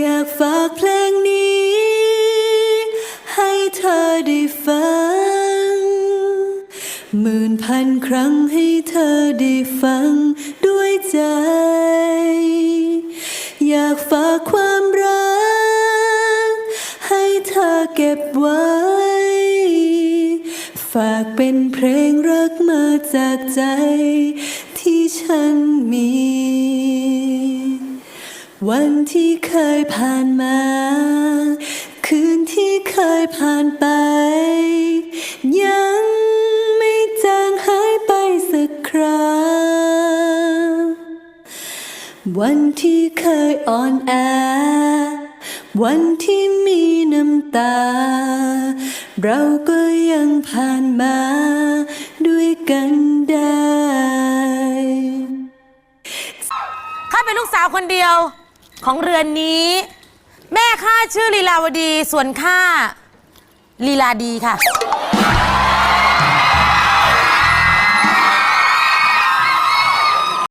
อยากฝากเพลงนี้ ให้เธอได้ฟัง หมื่นพันครั้งให้เธอได้ฟังด้วยใจ อยากฝากความรัก ให้เธอเก็บไว้ ฝากเป็นเพลงรักมาจากใจที่ฉันมี วันที่เคยผ่านมา คืนที่เคยผ่านไป ยังไม่จางหายไปสักคราวันที่เคยอ่อนแอ วันที่มีน้ำตา เราก็ยังผ่านมาด้วยกันได้ ข้าเป็นลูกสาวคนเดียว ของเรือนนี้ แม่ข้าชื่อลีลาวดีส่วนข้าลีลาดีค่ะ